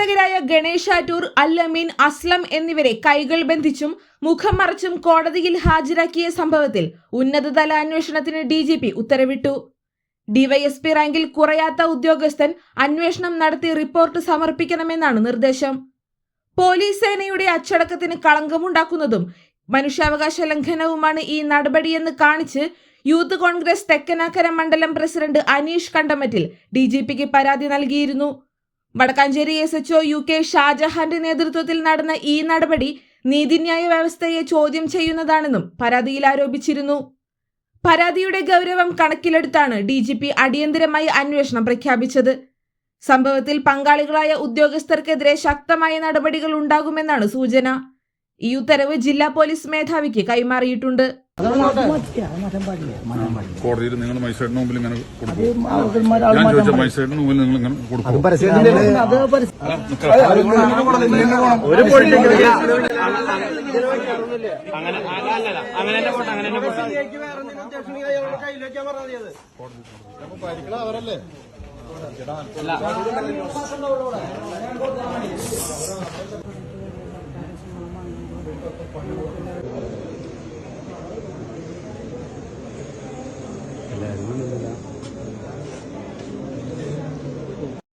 പ്രവർത്തകരായ ഗണേഷ് ആറ്റൂർ അല്ലമീൻ അസ്ലം എന്നിവരെ കൈകൾ ബന്ധിച്ചും മുഖം മറച്ചും കോടതിയിൽ ഹാജരാക്കിയ സംഭവത്തിൽ ഉന്നതതല അന്വേഷണത്തിന് ഡി ജി പി ഉത്തരവിട്ടു. ഡിവൈഎസ്പി റാങ്കിൽ കുറയാത്ത ഉദ്യോഗസ്ഥൻ അന്വേഷണം നടത്തി റിപ്പോർട്ട് സമർപ്പിക്കണമെന്നാണ് നിർദ്ദേശം. പോലീസ് സേനയുടെ അച്ചടക്കത്തിന് കളങ്കമുണ്ടാക്കുന്നതും മനുഷ്യാവകാശ ലംഘനവുമാണ് ഈ നടപടിയെന്ന് കാണിച്ച് യൂത്ത് കോൺഗ്രസ് തെക്കനാക്കര മണ്ഡലം പ്രസിഡന്റ് അനീഷ് കണ്ടമറ്റിൽ ഡി പരാതി നൽകിയിരുന്നു. Vadakkanchery S HO U K ഷാജഹാന്റെ നേതൃത്വത്തിൽ നടന്ന ഈ നടപടി നീതിന്യായ വ്യവസ്ഥയെ ചോദ്യം ചെയ്യുന്നതാണെന്നും പരാതിയിൽ ആരോപിച്ചിരുന്നു. പരാതിയുടെ ഗൗരവം കണക്കിലെടുത്താണ് ഡി ജി പി അടിയന്തരമായി അന്വേഷണം പ്രഖ്യാപിച്ചത്. സംഭവത്തിൽ പങ്കാളികളായ ഉദ്യോഗസ്ഥർക്കെതിരെ ശക്തമായ നടപടികൾ ഉണ്ടാകുമെന്നാണ് സൂചന. ഈ ഉത്തരവ് ജില്ലാ പോലീസ് മേധാവിക്ക് കൈമാറിയിട്ടുണ്ട്. കോടതിയിൽ നിങ്ങൾ മജിസ്ട്രേറ്റിന് മുമ്പിൽ ഇങ്ങനെ കൊടുക്കും. ഞാൻ ചോദിച്ച മജിസ്ട്രേറ്റിന് മുമ്പിൽ നിങ്ങൾ ഇങ്ങനെ കൊടുക്കും. ഒരു Amen.